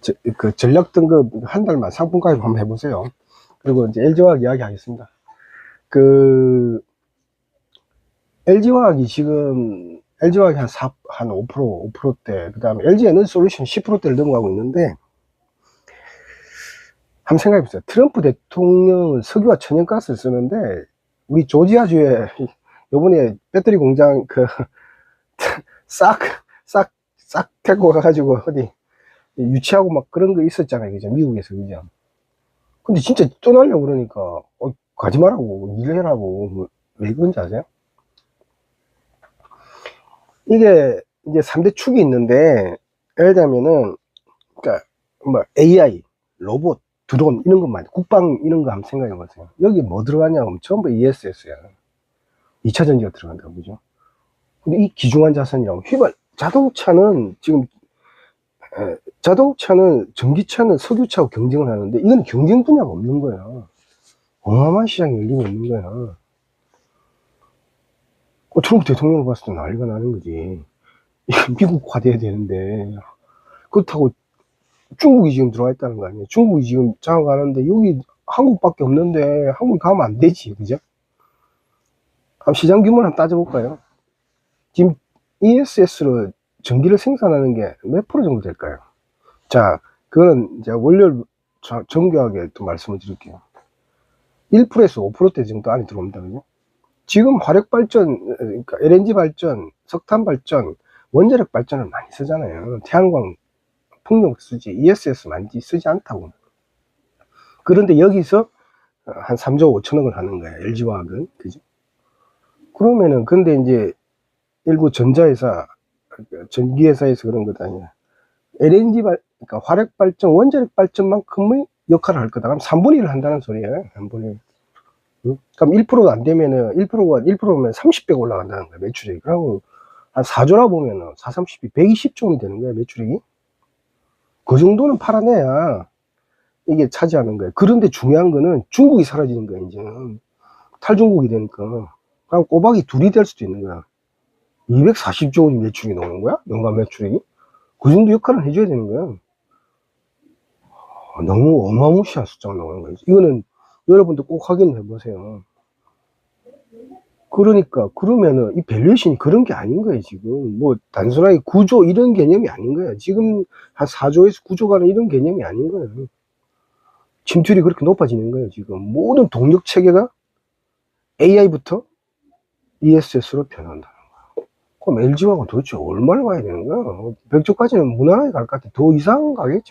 저- 그 전력 등급 한 달만 상품 가입 한번 해보세요. 그리고 이제 LG화학 이야기 하겠습니다. 그, LG화학이 지금, LG화학이 한 4, 한 5%, 5%대, 그 다음에 LG 에너지 솔루션 10%대를 넘어가고 있는데, 한번 생각해 보세요. 트럼프 대통령은 석유와 천연가스를 쓰는데, 우리 조지아주에 요번에 배터리 공장 그, 싹, 싹, 싹 데리고 가가지고 어디 유치하고 막 그런 거 있었잖아요. 그죠? 미국에서, 그죠? 근데 진짜 떠나려고 그러니까, 어, 가지 말라고, 일해라고, 뭐, 왜 그런지 아세요? 이게 이제 3대 축이 있는데, 예를 들면은, 그니까, 뭐, AI, 로봇, 드론, 이런 것만, 국방 이런 거 한번 생각해 보세요. 여기 뭐 들어가냐면 전부 ESS야. 2차 전지가 들어간다, 그죠? 근데 이 기중한 자산이라고, 휘발, 자동차는 지금, 에, 자동차는, 전기차는 석유차하고 경쟁을 하는데, 이건 경쟁 분야가 없는 거야. 어마어마한 시장이 열리고 있는 거야. 어, 트럼프 대통령을 봤을 때 난리가 나는 거지. 이거 미국화 돼야 되는데. 그렇다고 중국이 지금 들어와 있다는 거 아니에요? 중국이 지금 장악하는데 여기 한국밖에 없는데 한국이 가면 안 되지. 그죠? 한번 시장 규모를 한번 따져볼까요? 지금 ESS로 전기를 생산하는 게 몇 프로 정도 될까요? 자, 그거는 이제 월요일 자- 정교하게 또 말씀을 드릴게요. 1%에서 5%대 정도 안에 들어옵니다. 그죠? 지금 화력 발전, 그러니까 LNG 발전, 석탄 발전, 원자력 발전을 많이 쓰잖아요. 태양광, 풍력 쓰지, ESS 많이 쓰지 않다고. 그런데 여기서 한 3조 5천억을 하는 거야. LG화학은. 그죠? 그러면은, 근데 이제 일부 전자회사, 전기회사에서 그런 것 아니야. LNG 발, 그러니까 화력 발전, 원자력 발전만큼의 역할을 할 거다. 그럼 3분의 1을 한다는 소리예요. 3분의 1. 응? 그럼 1%가 안 되면은 1%가 1%면 30배 올라간다는 거야 매출액이. 그리고 한 4조라 보면은 4, 30이 120조 원이 되는 거야 매출액이. 그 정도는 팔아내야 이게 차지하는 거야. 그런데 중요한 거는 중국이 사라지는 거야 이제는 탈중국이 되니까. 그럼 꼬박이 둘이 될 수도 있는 거야. 240조 원이 매출이 나오는 거야? 연간 매출액이? 그 정도 역할을 해줘야 되는 거야. 아, 너무 어마무시한 숫자가 나오는 거예요. 이거는 여러분도 꼭 확인해 보세요. 그러니까 그러면은 이 밸류에이션이 그런 게 아닌 거예요 지금. 뭐 단순하게 구조 이런 개념이 아닌 거예요. 지금 한 4조에서 9조 가는 이런 개념이 아닌 거예요. 침투율이 그렇게 높아지는 거예요 지금. 모든 동력 체계가 AI부터 ESS로 변한다는 거예요 그럼 LG화학은 도대체 얼마를 가야 되는 거야? 100조까지는 무난하게 갈 것 같아. 더 이상 가겠죠